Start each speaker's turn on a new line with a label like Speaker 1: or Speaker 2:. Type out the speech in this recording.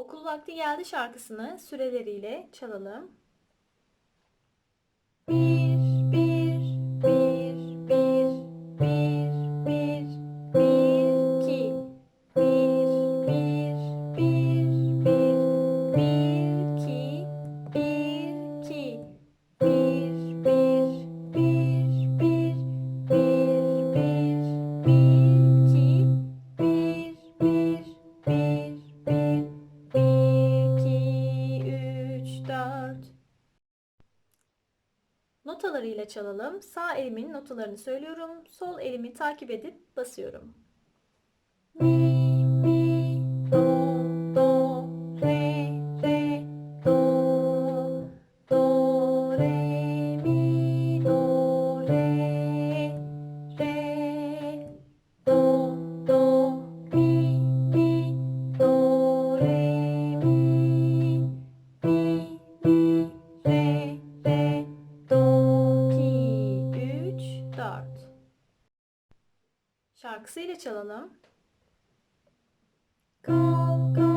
Speaker 1: Okul vakti geldi şarkısını süreleriyle çalalım. Notalarıyla çalalım. Sağ elimin notalarını söylüyorum. Sol elimi takip edip basıyorum. Mi, do, re, re, do, do, re, Şarkısıyla çalalım. Kal, kal.